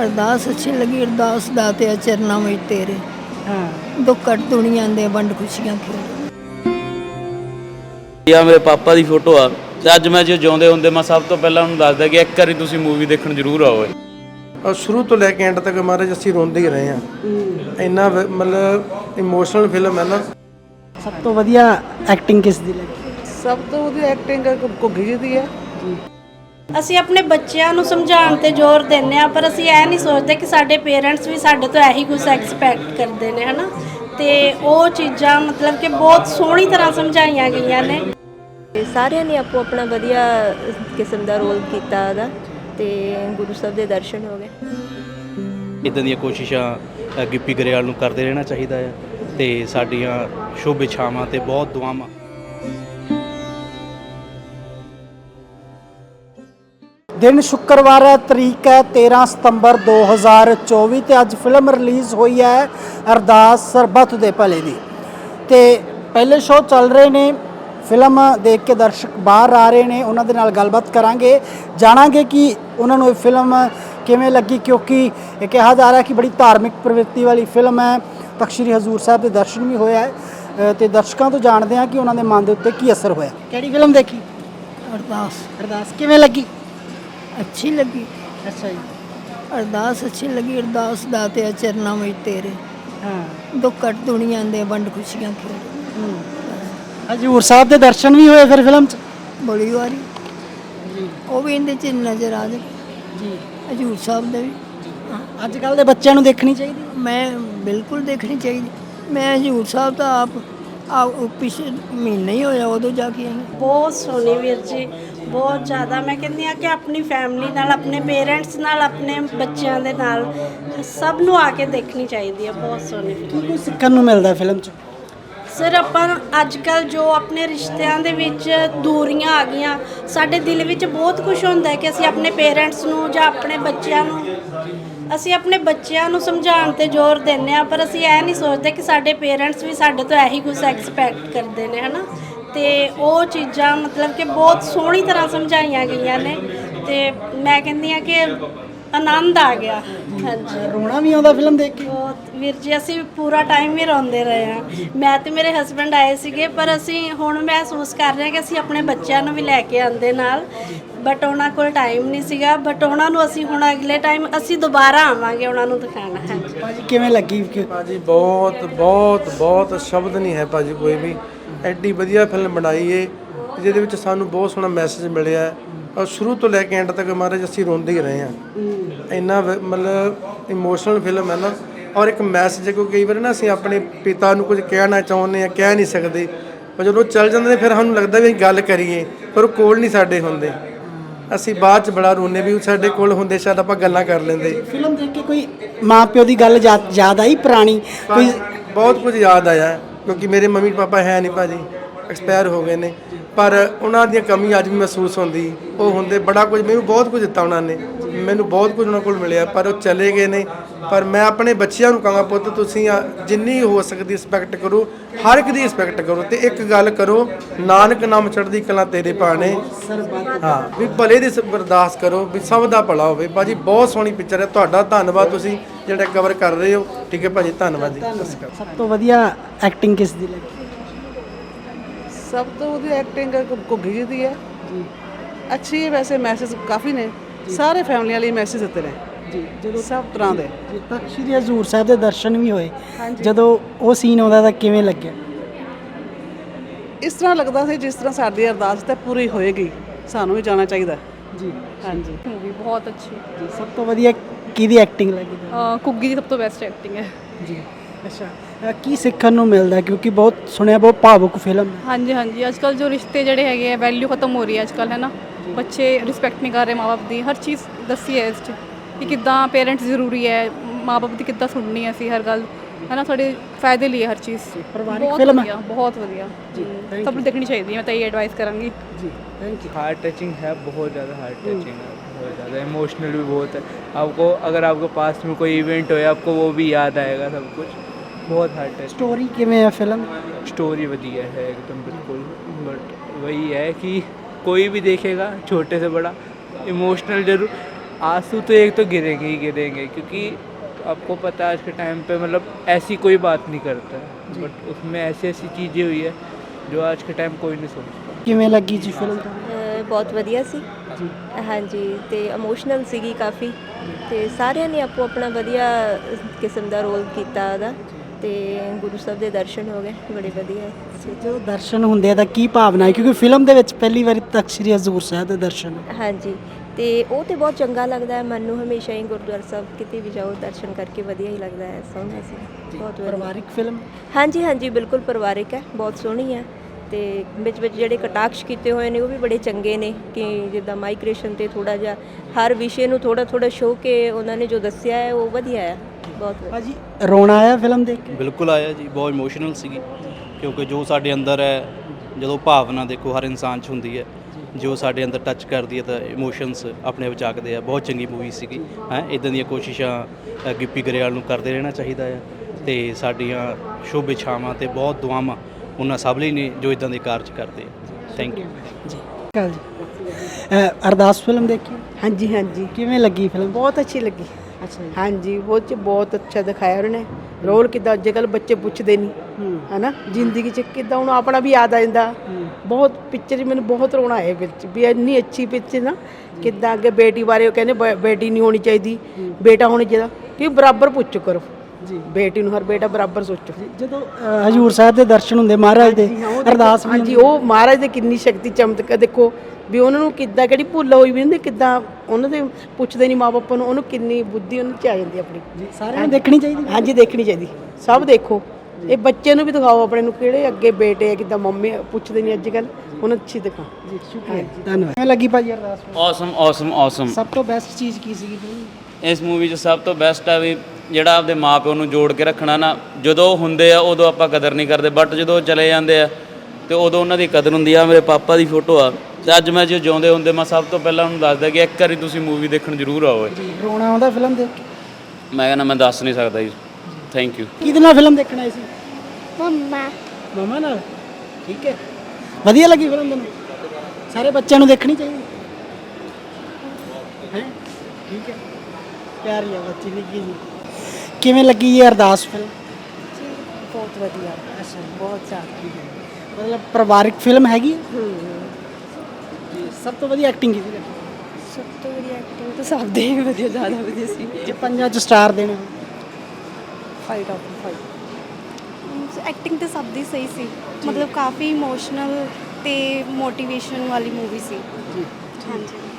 ਅਰਦਾਸ ਅੱਛੀ ਲੱਗੀ ਅਰਦਾਸ ਦਾਤੇ ਚਰਨਾਂ ਵਿੱਚ ਤੇਰੇ। ਹਾਂ। ਦੁੱਖ ਕੱਟ ਦੁਨੀਆਂ ਦੇ ਵੰਡ ਖੁਸ਼ੀਆਂ ਖੇੜ ਇਹ ਆ ਮੇਰੇ ਪਾਪਾ ਦੀ ਫੋਟੋ ਆ। ਤੇ ਅੱਜ ਮੈਂ ਜੇ ਜਿਉਂਦੇ ਹੁੰਦੇ ਮੈਂ ਸਭ ਤੋਂ ਪਹਿਲਾਂ ਉਹਨੂੰ ਦੱਸਦਾ ਕਿ ਇੱਕ ਵਾਰੀ ਤੁਸੀਂ ਮੂਵੀ ਦੇਖਣ ਜ਼ਰੂਰ ਆਓ ਔਰ ਸ਼ੁਰੂ ਤੋਂ ਲੈ ਕੇ ਐਂਡ ਤੱਕ ਮਹਾਰਾਜ ਅਸੀਂ ਰੋਂਦੇ ਹੀ ਰਹੇ ਆ ਇੰਨਾ ਮਤਲਬ ਇਮੋਸ਼ਨਲ ਫਿਲਮ ਹੈ ਨਾ। ਸਭ ਤੋਂ ਵਧੀਆ ਐਕਟਿੰਗ ਕਿਸ ਦੀ ਲੱਗੀ? ਸਭ ਤੋਂ ਵਧੀਆ ਐਕਟਿੰਗ ਘੁੱਗੀ ਜੀ ਦੀ ਹੈ। ਅਸੀਂ ਆਪਣੇ ਬੱਚਿਆਂ ਨੂੰ ਸਮਝਾਉਣ ਤੇ ਜ਼ੋਰ ਦਿੰਨੇ ਆ ਪਰ ਅਸੀਂ ਇਹ ਨਹੀਂ ਸੋਚਦੇ ਕਿ ਸਾਡੇ ਪੇਰੈਂਟਸ ਵੀ ਸਾਡੇ ਤੋਂ ਇਹੀ ਕੁਝ ਐਕਸਪੈਕਟ ਕਰਦੇ ਨੇ ਹਨਾ? ਤੇ ਉਹ ਚੀਜ਼ਾਂ ਮਤਲਬ ਕਿ ਬਹੁਤ ਸੋਹਣੀ ਤਰ੍ਹਾਂ ਸਮਝਾਈਆਂ ਗਈਆਂ ਨੇ। ਤੇ ਸਾਰਿਆਂ ਨੇ ਆਪੋ ਆਪਣਾ ਵਧੀਆ ਕਿਸਮ ਦਾ ਰੋਲ ਕੀਤਾ ਉਹਦਾ ਤੇ ਗੁਰੂ ਸਾਹਿਬ ਦੇ ਦਰਸ਼ਨ ਹੋ ਗਏ। ਇਦਾਂ ਦੀਆਂ ਕੋਸ਼ਿਸ਼ਾਂ ਗਿੱਪੀ ਗਰੇਵਾਲ ਨੂੰ ਕਰਦੇ ਰਹਿਣਾ ਚਾਹੀਦਾ ਹੈ ਤੇ ਸਾਡੀਆਂ ਸ਼ੁਭ ਇੱਛਾਵਾਂ ਤੇ ਬਹੁਤ ਦੁਆਵਾਂ ਦਿਨ ਸ਼ੁੱਕਰਵਾਰ ਹੈ ਤਰੀਕ ਹੈ 13 ਸਤੰਬਰ 2024 ਤੇ ਅੱਜ ਫਿਲਮ ਰਿਲੀਜ਼ ਹੋਈ ਹੈ ਅਰਦਾਸ ਸਰਬੱਤ ਦੇ ਭਲੇ ਦੀ। ਤੇ ਪਹਿਲੇ ਸ਼ੋਅ ਚੱਲ ਰਹੇ ਨੇ ਫਿਲਮ ਦੇਖ ਕੇ ਦਰਸ਼ਕ ਬਾਹਰ ਆ ਰਹੇ ਨੇ ਉਹਨਾਂ ਦੇ ਨਾਲ ਗੱਲਬਾਤ ਕਰਾਂਗੇ। ਜਾਣਾਂਗੇ ਕਿ ਉਹਨਾਂ ਨੂੰ ਇਹ ਫਿਲਮ ਕਿਵੇਂ ਲੱਗੀ ਕਿਉਂਕਿ ਇਹ ਕਿਹਾ ਜਾ ਰਿਹਾ ਕਿ ਬੜੀ ਧਾਰਮਿਕ ਪ੍ਰਵਿਰਤੀ ਵਾਲੀ ਫਿਲਮ ਹੈ। ਤਖ਼ਤ ਸ੍ਰੀ ਹਜ਼ੂਰ ਸਾਹਿਬ ਦੇ ਦਰਸ਼ਨ ਵੀ ਹੋਇਆ ਹੈ। ਤੇ ਦਰਸ਼ਕਾਂ ਤੋਂ ਜਾਣਦੇ ਹਾਂ ਕਿ ਉਹਨਾਂ ਦੇ ਮਨ ਦੇ ਉੱਤੇ ਕੀ ਅਸਰ ਹੋਇਆ। ਕਿਹੜੀ ਫਿਲਮ ਦੇਖੀ? ਅਰਦਾਸ। ਅਰਦਾਸ। ਕਿਵੇਂ ਲੱਗੀ? ਅੱਛੀ ਲੱਗੀ। ਅੱਛਾ ਜੀ। ਅਰਦਾਸ ਅੱਛੀ ਲੱਗੀ ਅਰਦਾਸ ਦਾਤੇ ਚਰਨਾਂ ਵਿੱਚ ਤੇਰੇ। ਹਾਂ। ਦੁੱਖ ਕੱਟ ਦੁਨੀਆਂ ਦੇ ਵੰਡ ਖੁਸ਼ੀਆਂ ਖੇੜ ਹਜੂਰ ਸਾਹਿਬ ਦੇ ਦਰਸ਼ਨ ਵੀ ਹੋਏ ਫਿਰ ਫਿਲਮ 'ਚ? ਬੜੀ ਵਾਰੀ। ਉਹ ਵੀ ਇਹਦੇ ਚ ਨਜ਼ਰ ਆ ਜਾ ਜੀ। ਹਜੂਰ ਸਾਹਿਬ ਦੇ ਵੀ। ਅੱਜ ਕੱਲ ਦੇ ਬੱਚਿਆਂ ਨੂੰ ਦੇਖਣੀ ਚਾਹੀਦੀ। ਮੈਂ ਬਿਲਕੁਲ ਦੇਖਣੀ ਚਾਹੀਦੀ। ਮੈਂ ਹਜੂਰ ਸਾਹਿਬ ਤਾਂ ਆਪ ਆ ਪਿਛਲੇ ਮਹੀਨੇ ਹੀ ਹੋਇਆ ਉਦੋਂ ਜਾ ਕੇ ਆਈ। ਬਹੁਤ ਸੋਹਣੀ ਵੀਰ ਜੀ। ਬਹੁਤ ਜ਼ਿਆਦਾ। ਮੈਂ ਕਹਿੰਦੀ ਆ ਕਿ ਆਪਣੀ ਫੈਮਿਲੀ ਨਾਲ ਆਪਣੇ ਪੇਰੈਂਟਸ ਨਾਲ ਆਪਣੇ ਬੱਚਿਆਂ ਦੇ ਨਾਲ ਸਭ ਨੂੰ ਆ ਕੇ ਦੇਖਣੀ ਚਾਹੀਦੀ ਹੈ। ਬਹੁਤ ਸੋਹਣੀ ਫਿਲਮ ਕੀ ਕੁਝ ਸਿੱਖਣ ਨੂੰ ਮਿਲਦਾ ਫਿਲਮ 'ਚ? ਸਰ ਆਪਾਂ ਅੱਜ ਕੱਲ ਜੋ ਆਪਣੇ ਰਿਸ਼ਤਿਆਂ ਦੇ ਵਿੱਚ ਦੂਰੀਆਂ ਆ ਗਈਆਂ ਸਾਡੇ ਦਿਲ ਵਿੱਚ ਬਹੁਤ ਕੁਝ ਹੁੰਦਾ ਹੈ ਕਿ ਅਸੀਂ ਆਪਣੇ ਪੇਰੈਂਟਸ ਨੂੰ ਜਾਂ ਆਪਣੇ ਬੱਚਿਆਂ ਨੂੰ ਅਸੀਂ ਆਪਣੇ ਬੱਚਿਆਂ ਨੂੰ ਸਮਝਾਉਣ ਤੇ ਜ਼ੋਰ ਦਿੰਨੇ ਆ ਪਰ ਅਸੀਂ ਇਹ ਨਹੀਂ ਸੋਚਦੇ ਕਿ ਸਾਡੇ ਪੇਰੈਂਟਸ ਵੀ ਸਾਡੇ ਤੋਂ ਇਹੀ ਕੁਝ ਐਕਸਪੈਕਟ ਕਰਦੇ ਨੇ ਹਨਾ? ਤੇ ਉਹ ਚੀਜ਼ਾਂ ਮਤਲਬ ਕਿ ਬਹੁਤ ਸੋਹਣੀ ਤਰ੍ਹਾਂ ਸਮਝਾਈਆਂ ਗਈਆਂ ਨੇ ਤੇ ਮੈਂ ਕਹਿੰਦੀ ਆ ਕਿ ਆਨੰਦ ਆ ਗਿਆ। ਹਾਂਜੀ। ਰੋਣਾ ਵੀ ਆਉਂਦਾ ਫਿਲਮ ਦੇਖ ਕੇ? ਬਹੁਤ। ਵੀਰ ਜੀ ਅਸੀਂ ਪੂਰਾ ਟਾਈਮ ਹੀ ਰੋਂਦੇ ਰਹੇ ਹਾਂ। ਮੈਂ ਤੇ ਮੇਰੇ ਹਸਬੰਡ ਆਏ ਸੀਗੇ ਪਰ ਅਸੀਂ ਹੁਣ ਮਹਿਸੂਸ ਕਰ ਰਹੇ ਹਾਂ ਕਿ ਅਸੀਂ ਆਪਣੇ ਬੱਚਿਆਂ ਨੂੰ ਵੀ ਲੈ ਕੇ ਆਂਦੇ ਨਾਲ ਬਟ ਉਹਨਾਂ ਕੋਲ ਟਾਈਮ ਨਹੀਂ ਸੀਗਾ ਬਟ ਉਹਨਾਂ ਨੂੰ ਅਸੀਂ ਹੁਣ ਅਗਲੇ ਟਾਈਮ ਅਸੀਂ ਦੁਬਾਰਾ ਆਵਾਂਗੇ ਉਹਨਾਂ ਨੂੰ ਦਿਖਾਣਾ ਹੈ ਭਾਜੀ ਕਿਵੇਂ ਲੱਗੀ? ਭਾਜੀ ਬਹੁਤ ਬਹੁਤ ਬਹੁਤ ਸ਼ਬਦ ਨਹੀਂ ਹੈ ਭਾਜੀ ਕੋਈ ਵੀ। ਐਡੀ ਵਧੀਆ ਫਿਲਮ ਬਣਾਈ ਏ ਜਿਹਦੇ ਵਿੱਚ ਸਾਨੂੰ ਬਹੁਤ ਸੋਹਣਾ ਮੈਸੇਜ ਮਿਲਿਆ ਹੈ। ਔਰ ਸ਼ੁਰੂ ਤੋਂ ਲੈ ਕੇ ਐਂਡ ਤੱਕ ਮਹਾਰਾਜ ਅਸੀਂ ਰੋਂਦੇ ਹੀ ਰਹੇ ਆ ਇੰਨਾ ਵ- ਮਤਲਬ ਇਮੋਸ਼ਨਲ ਫਿਲਮ ਹੈ ਨਾ। ਔਰ ਇੱਕ ਮੈਸੇਜ ਕਿਉਂਕਿ ਕਈ ਵਾਰ ਨਾ ਅਸੀਂ ਆਪਣੇ ਪਿਤਾ ਨੂੰ ਕੁਝ ਕਹਿਣਾ ਚਾਹੁੰਦੇ ਆ ਕਹਿ ਨਹੀਂ ਸਕਦੇ। ਪਰ ਜਦੋਂ ਉਹ ਚੱਲ ਜਾਂਦੇ ਨੇ ਫਿਰ ਸਾਨੂੰ ਲੱਗਦਾ ਵੀ ਅਸੀਂ ਗੱਲ ਕਰੀਏ ਪਰ ਉਹ ਕੋਲ ਨਹੀਂ ਸਾਡੇ ਹੁੰਦੇ। ਅਸੀਂ ਬਾਅਦ ਚ ਬੜਾ ਰੋਨੇ ਵੀ ਉਹ ਸਾਡੇ ਕੋਲ ਹੁੰਦੇ ਸ਼ਾਇਦ ਆਪਾਂ ਗੱਲਾਂ ਕਰ ਲੈਂਦੇ। ਫਿਲਮ ਦੇਖ ਕੇ ਕੋਈ ਮਾਂ ਪਿਓ ਦੀ ਗੱਲ ਯਾਦ ਯਾਦ ਆਈ ਪੁਰਾਣੀ? ਕੋਈ ਬਹੁਤ ਕੁਝ ਯਾਦ ਆਇਆ। ਹੈ, ਕਿਉਂਕਿ ਮੇਰੇ ਮੰਮੀ ਪਾਪਾ ਹੈ ਨਹੀਂ ਭਾਜੀ ਐਕਸਪਾਇਰ ਹੋ ਗਏ ਨੇ। ਪਰ ਉਹਨਾਂ ਦੀਆਂ ਕਮੀ ਅੱਜ ਵੀ ਮਹਿਸੂਸ ਹੁੰਦੀ, ਉਹ ਹੁੰਦੇ ਬੜਾ ਕੁਝ ਮੈਨੂੰ ਬਹੁਤ ਕੁਝ ਦਿੱਤਾ ਉਹਨਾਂ ਨੇ। ਮੈਨੂੰ ਬਹੁਤ ਕੁਝ ਉਹਨਾਂ ਕੋਲ ਮਿਲਿਆ, ਪਰ ਉਹ ਚਲੇ ਗਏ ਨੇ। ਪਰ ਮੈਂ ਆਪਣੇ ਬੱਚਿਆਂ ਨੂੰ ਕਹਾਂਗਾ ਪੁੱਤ ਤੁਸੀਂ ਆ ਜਿੰਨੀ ਹੋ ਸਕਦੀ ਰਿਸਪੈਕਟ ਕਰੋ ਹਰ ਇੱਕ ਦੀ ਰਿਸਪੈਕਟ ਕਰੋ ਤੇ ਇੱਕ ਗੱਲ ਕਰੋ ਨਾਨਕ ਨਾਮ ਚੜ੍ਹਦੀ ਕਲਾ ਤੇਰੇ ਭਾਣੇ। ਹਾਂ ਵੀ ਭਲੇ ਦੀ ਸ- ਅਰਦਾਸ ਕਰੋ ਵੀ ਸਭ ਦਾ ਭਲਾ ਹੋਵੇ। ਭਾਜੀ ਬਹੁਤ ਸੋਹਣੀ ਪਿਕਚਰ ਹੈ ਤੁਹਾਡਾ ਧੰਨਵਾਦ ਤੁਸੀਂ ਜਿਹੜਾ ਕਵਰ ਕਰ ਰਹੇ ਹੋ। ਠੀਕ ਹੈ ਭਾਜੀ ਧੰਨਵਾਦ ਜੀ। ਸਤਿ ਸ਼੍ਰੀ ਅਕਾਲ ਸਭ ਤੋਂ ਵਧੀਆ ਐਕਟਿੰਗ ਕਿਸ ਦੀ ਲੱਗੀ? ਸਭ ਤੋਂ ਵਧੀਆ ਐਕਟਿੰਗ ਘੁੱਗੀ ਜੀ ਦੀ ਹੈ। ਅੱਛੀ ਹੈ ਵੈਸੇ ਮੈਸੇਜ ਕਾਫੀ ਨੇ। ਸਾਰੇ ਫੈਮਲੀਆਂ ਲਈ ਮੈਸੇਜ ਦਿੱਤੇ ਨੇ। ਜੀ ਜਦੋਂ ਸਭ ਤਰ੍ਹਾਂ ਦੇ। ਤਖਤ ਸ੍ਰੀ ਹਜ਼ੂਰ ਸਾਹਿਬ ਦੇ ਦਰਸ਼ਨ ਵੀ ਹੋਏ। ਜਦੋਂ ਉਹ ਸੀਨ ਆਉਂਦਾ ਤਾਂ ਕਿਵੇਂ ਲੱਗਿਆ? ਇਸ ਤਰ੍ਹਾਂ ਲੱਗਦਾ ਸੀ ਜਿਸ ਤਰ੍ਹਾਂ ਸਾਡੀ ਅਰਦਾਸ ਤੇ ਪੂਰੀ ਹੋਏਗੀ। ਸਾਨੂੰ ਵੀ ਜਾਣਾ ਚਾਹੀਦਾ। ਜੀ। ਹਾਂਜੀ। ਮੂਵੀ ਬਹੁਤ ਅੱਛੀ। ਜੀ ਸਭ ਤੋਂ ਵਧੀਆ ਕਿਹਦੀ ਐਕਟਿੰਗ ਲੱਗੀ? ਕੁੱਗੀ ਦੀ ਸਭ ਤੋਂ ਬੈਸਟ ਐਕਟਿੰਗ ਹੈ। ਜੀ ਅੱਛਾ। ਅ, ਕੀ ਸਿੱਖਣ ਨੂੰ ਮਿਲਦਾ? ਕਿਉਂਕਿ ਬਹੁਤ ਸੁਣਿਆ ਬਹੁਤ ਭਾਵੁਕ ਫਿਲਮ ਹੈ। ਹਾਂਜੀ ਹਾਂਜੀ। ਅੱਜ ਕੱਲ ਜੋ ਰਿਸ਼ਤੇ ਜਿਹੜੇ ਹੈਗੇ ਆ ਵੈਲਿਊ ਖਤਮ ਹੋ ਰਹੀ ਹੈ ਅੱਜ ਕੱਲ ਹੈ ਨਾ? ਬੱਚੇ ਰਿਸਪੈਕਟ ਨਹੀਂ ਕਰ ਰਹੇ ਮਾਪੇ ਦੀ। ਹਰ ਚੀਜ਼ ਦੱਸੀ ਹੈ ਇਸ 'ਚ। ਕਿ ਕਿੱਦਾਂ ਪੇਰੈਂਟਸ ਜ਼ਰੂਰੀ ਹੈ ਮਾਪੇ ਦੀ ਕਿੱਦਾਂ ਸੁਣਨੀ ਹੈ ਅਸੀਂ ਹਰ ਗੱਲ ਹੈ ਨਾ ਸਾਡੇ ਫਾਇਦੇ ਲਈ ਹੈ ਹਰ ਚੀਜ਼ ਪਰਿਵਾਰਿਕ ਬਹੁਤ film ਹੈ। ਵਧੀਆ, ਬਹੁਤ ਵਧੀਆ ਜੀ ਸਭ ਨੂੰ ਦੇਖਣੀ ਚਾਹੀਦੀ ਹੈ ਮੈਂ ਤਾਂ ਇਹ ਐਡਵਾਈਸ ਕਰਾਂਗੀ ਜੀ ਥੈਂਕ ਯੂ हार्ट टचिंग है बहुत ज़्यादा हार्ट टचिंग है बहुत ज़्यादा इमोशनल भी बहुत है आपको अगर आपके पास में कोई इवेंट हो आपको वो भी याद आएगा सब कुछ बहुत हार्ट टचिंग ਸਟੋਰੀ ਕਿਵੇਂ ਹੈ ਫਿਲਮ स्टोरी वधिया है एकदम बिल्कुल बट वही है कि कोई भी देखेगा छोटे से बड़ा इमोशनल जरूर आंसू तो एक तो गिरेंगे ही गिरेंगे क्योंकि आपको पता है आज के टाइम पे मतलब ऐसी कोई बात नहीं करता है बट उसमें ऐसी ऐसी चीज़ें हुई है जो आज के टाइम कोई नहीं सोचता ਕਿਵੇਂ ਲੱਗੀ ਜੀ ਫਿਲਮ ਅ, ਬਹੁਤ ਵਧੀਆ ਸੀ ਹਾਂਜੀ ਤੇ ਇਮੋਸ਼ਨਲ ਸੀਗੀ ਕਾਫੀ ਤੇ ਸਾਰਿਆਂ ਨੇ ਆਪੋ ਆਪਣਾ ਵਧੀਆ ਕਿਸਮ ਦਾ ਰੋਲ ਕੀਤਾ ਉਹਦਾ ਤੇ ਗੁਰੂ ਸਾਹਿਬ ਦੇ ਦਰਸ਼ਨ ਹੋ ਗਏ ਬੜੇ ਵਧੀਆ ਸੀ ਜਦੋਂ ਦਰਸ਼ਨ ਹੁੰਦੇ ਆ ਤਾਂ ਕੀ ਭਾਵਨਾ ਹੈ ਕਿਉਂਕਿ ਫਿਲਮ ਦੇ ਵਿੱਚ ਪਹਿਲੀ ਵਾਰੀ ਤਖਤ ਸ੍ਰੀ ਹਜ਼ੂਰ ਸਾਹਿਬ ਦੇ ਦਰਸ਼ਨ ਹਾਂਜੀ ਤੇ ਉਹ ਤੇ ਬਹੁਤ ਚੰਗਾ ਲੱਗਦਾ ਹੈ ਮਨ ਨੂੰ ਹਮੇਸ਼ਾ ਹੀ ਗੁਰਦੁਆਰਾ ਸਾਹਿਬ ਕਿਤੇ ਵੀ ਜਾਓ ਦਰਸ਼ਨ ਕਰਕੇ ਵਧੀਆ ਹੀ ਲੱਗਦਾ ਹੈ ਸੋਹਣਾ ਸੀ ਬਹੁਤ ਵਧੀਆ। ਪਰਿਵਾਰਿਕ ਫਿਲਮ ਹਾਂਜੀ ਹਾਂਜੀ ਬਿਲਕੁਲ ਪਰਿਵਾਰਿਕ ਹੈ ਬਹੁਤ ਸੋਹਣੀ ਹੈ ਤੇ ਵਿੱਚ ਵਿੱਚ ਜਿਹੜੇ ਕਟਾਕਸ਼ ਕੀਤੇ ਹੋਏ ਨੇ ਉਹ ਵੀ ਬੜੇ ਚੰਗੇ ਨੇ ਕਿ ਜਿੱਦਾਂ ਮਾਈਗ੍ਰੇਸ਼ਨ ਤੇ ਥੋੜਾ ਜਿਹਾ ਹਰ ਵਿਸ਼ੇ ਨੂੰ ਥੋੜਾ ਥੋੜਾ ਸ਼ੋ ਕੇ ਉਹਨਾਂ ਨੇ ਜੋ ਦੱਸਿਆ ਹੈ ਉਹ ਵਧੀਆ ਹੈ ਬਹੁਤ ਵਧੀਆ। ਭਾਜੀ ਰੋਣਾ ਆਇਆ ਫਿਲਮ ਦੇਖ ਕੇ? ਬਿਲਕੁਲ ਆਇਆ ਜੀ ਬਹੁਤ ਇਮੋਸ਼ਨਲ ਸੀਗੀ ਕਿਉਂਕਿ ਜੋ ਸਾਡੇ ਅੰਦਰ ਹੈ ਜਦੋਂ ਭਾਵਨਾ ਦੇਖੋ ਹਰ ਇਨਸਾਨ 'ਚ ਹੁੰਦੀ ਹੈ ਜੋ ਸਾਡੇ ਅੰਦਰ ਟੱਚ ਕਰਦੀ ਹੈ ਤਾਂ ਇਮੋਸ਼ਨਸ ਆਪਣੇ ਆਪ ਜਾਗਦੇ ਆ। ਬਹੁਤ ਚੰਗੀ ਮੂਵੀ ਸੀਗੀ। ਹੈ ਇਦਾਂ ਦੀਆਂ ਕੋਸ਼ਿਸ਼ਾਂ ਗਿੱਪੀ ਗਰੇਵਾਲ ਨੂੰ ਕਰਦੇ ਰਹਿਣਾ ਚਾਹੀਦਾ ਹੈ ਤੇ ਸਾਡੀਆਂ ਸ਼ੁਭ ਇੱਛਾਵਾਂ ਤੇ ਬਹੁਤ ਦੁਆਵਾਂ ਉਹਨਾਂ ਸਭ ਲਈ ਨੇ ਜੋ ਇਦਾਂ ਦੇ ਕਾਰਜ ਕਰਦੇ ਆ। ਥੈਂਕ ਯੂ ਕੱਲ ਜੀ ਅਰਦਾਸ ਫਿਲਮ ਦੇਖੀ? ਹਾਂਜੀ ਹਾਂਜੀ। ਕਿਵੇਂ ਲੱਗੀ ਫਿਲਮ? ਬਹੁਤ ਅੱਛੀ ਲੱਗੀ। ਅੱਛਾ ਜੀ। ਹਾਂਜੀ ਉਹ ਚ ਬਹੁਤ ਅੱਛਾ ਦਿਖਾਇਆ ਉਹਨੇ। ਰੋਲ ਕਿਦਾਂ ਅੱਜ ਕੱਲ ਬੱਚੇ ਪੁੱਛਦੇ ਨਹੀਂ ਹਨਾ? ਜ਼ਿੰਦਗੀ ਚ ਕਿਦਾਂ ਉਹਨੂੰ ਆਪਣਾ ਵੀ ਯਾਦ ਆ ਜਾਂਦਾ। ਬਹੁਤ ਪਿਕਚਰ ਮੈਨੂੰ ਬਹੁਤ ਰੋਣਾ ਆਇਆ ਵਿੱਚ ਵੀ ਇੰਨੀ ਅੱਛੀ ਪਿਕਚਰ ਨਾ ਕਿਦਾਂ ਅੱਗੇ ਬੇਟੀ ਬਾਰੇ ਉਹ ਕਹਿੰਦੇ ਬ- ਬੇਟੀ ਨਹੀਂ ਹੋਣੀ ਚਾਹੀਦੀ ਬੇਟਾ ਹੋਣੀ ਚਾਹੀਦਾ ਕਿ ਬਰਾਬਰ ਪੁੱਛ ਕਰੋ। ਜੀ। ਬੇਟੀ ਨੂੰ ਹਰ ਬੇਟਾ ਬਰਾਬਰ ਸੋਚੋ। ਜਦੋਂ ਅ, ਹਜ਼ੂਰ ਸਾਹਿਬ ਦੇ ਦਰਸ਼ਨ ਹੁੰਦੇ ਮਹਾਰਾਜ ਦੇ ਅਰਦਾਸ ਵੀ ਹਾਂਜੀ ਉਹ ਮਹਾਰਾਜ ਦੀ ਕਿੰਨੀ ਸ਼ਕਤੀ ਚਮਤਕਾਰ ਦੇਖੋ ਵੀ ਉਹਨਾਂ ਨੂੰ ਕਿੱਦਾਂ ਕਿਹੜੀ ਭੁੱਲ ਹੋਈ ਵੀ ਹੁੰਦੀ ਕਿੱਦਾਂ ਉਹਨਾਂ ਦੇ ਪੁੱਛਦੇ ਨਹੀਂ ਮਾਪੇ ਨੂੰ ਉਹਨੂੰ ਕਿੰਨੀ ਬੁੱਧੀ ਉਹਨਾਂ ਚ ਆ ਜਾਂਦੀ ਆਪਣੀ। ਸਾਰਿਆਂ ਨੂੰ ਦੇਖਣੀ ਚਾਹੀਦੀ। ਹਾਂਜੀ ਦੇਖਣੀ ਚਾਹੀਦੀ। ਸਭ ਦੇਖੋ। ਇਹ ਬੱਚੇ ਨੂੰ ਵੀ ਦਿਖਾਓ ਆਪਣੇ ਨੂੰ ਕਿਹੜੇ ਅੱਗੇ ਬੇਟੇ ਆ ਕਿੱਦਾਂ ਮੰਮੀ ਪੁੱਛਦੇ ਨਹੀਂ ਅੱਜ ਕੱਲ ਉਹਨਾਂ ਅੱਛੀ ਦਿਖਾ। ਜੀ ਸ਼ੁਕਰੀਆ ਧੰਨਵਾਦ। ਕਿਵੇਂ ਲੱਗੀ ਭਾਜੀ ਅਰਦਾਸ? ਔਸਮ ਔਸਮ ਔਸਮ ਸਭ ਤੋਂ ਬੈਸਟ ਚੀਜ਼ ਕੀ ਸੀਗੀ ਫਿਲਮ ਇਸ ਮੂਵੀ 'ਚ ਸਭ ਤੋਂ ਬੈਸਟ ਆ ਵੀ ਜਿਹੜਾ ਆਪਦੇ ਮਾਪਿਓ ਨੂੰ ਜੋੜ ਕੇ ਰੱਖਣਾ ਨਾ ਜਦੋਂ ਹੁੰਦੇ ਆ ਉਦੋਂ ਆਪਾਂ ਕਦਰ ਨਹੀਂ ਕਰਦੇ। ਬਟ ਜਦੋਂ ਚਲੇ ਜਾਂਦੇ ਆ ਤੇ ਉਦੋਂ ਉਹਨਾਂ ਦੀ ਕਦਰ ਹੁੰਦੀ ਆ। ਮੇਰੇ ਪਾਪਾ ਦੀ ਫੋਟੋ ਆ। ਤੇ ਅੱਜ ਮੈਂ ਜੇ ਜਿਉਂਦੇ ਹੁੰਦੇ ਮੈਂ ਸਭ ਤੋਂ ਪਹਿਲਾਂ ਉਹਨੂੰ ਦੱਸਦਾ ਕਿ ਇੱਕ ਵਾਰੀ ਤੁਸੀਂ ਮੂਵੀ ਦੇਖਣ ਜ਼ਰੂਰ ਆਓ ਜੀ ਰੋਣਾ ਆਉਂਦਾ ਫਿਲਮ ਦੇਖ ਕੇ? ਮੈਂ ਕਹਿੰਦਾ ਮੈਂ ਦੱਸ ਨਹੀਂ ਸਕਦਾ ਜੀ। ਥੈਂਕ ਯੂ ਕਿਹਦੇ ਨਾਲ ਫਿਲਮ ਦੇਖਣ ਆਏ ਸੀ? ਮੰਮਾ। ਮਮਾ ਨਾਲ? ਠੀਕ ਹੈ। ਵਧੀਆ ਲੱਗੀ ਫਿਲਮ ਤੁਹਾਨੂੰ ਸਾਰੇ ਬੱਚਿਆਂ ਨੂੰ ਦੇਖਣੀ ਚਾਹੀਦੀ? ਹੈ? ਠੀਕ ਹੈ। ਪਿਆਰੀ ਆ ਬੱਚੀ ਨਿੱਕੀ ਜੀ। ਕਿਵੇਂ ਲੱਗੀ ਇਹ ਅਰਦਾਸ ਫਿਲਮ? ਬਹੁਤ ਵਧੀਆ। ਅੱਛਾ। ਬਹੁਤ ਜ਼ਿਆਦਾ ਮਤਲਬ ਪਰਿਵਾਰਿਕ ਫਿਲਮ ਹੈਗੀ ਹੈ? ਜੀ ਸਭ ਤੋਂ ਵਧੀਆ ਐਕਟਿੰਗ ਕੀਤੀ ਸਭ ਤੋਂ ਵਧੀਆ ਐਕਟਿੰਗ ਤਾਂ ਸਭ ਦੇ ਹੀ ਵਧੀਆ ਜ਼ਿਆਦਾ ਵਧੀਆ ਸੀ। ਜੇ ਪੰਜਾਂ ਚ ਸਟਾਰ ਦੇਣੇ ਹੋਣ। ਫਾਈਟ ਆਫ ਫਾਈਟ ਐਕਟਿੰਗ ਤੇ ਸਭ ਦੀ ਸਹੀ ਸੀ। ਮਤਲਬ ਕਾਫੀ ਇਮੋਸ਼ਨਲ ਤੇ ਮੋਟੀਵੇਸ਼ਨ ਵਾਲੀ ਮੂਵੀ ਸੀ। ਜੀ। ਹਾਂਜੀ।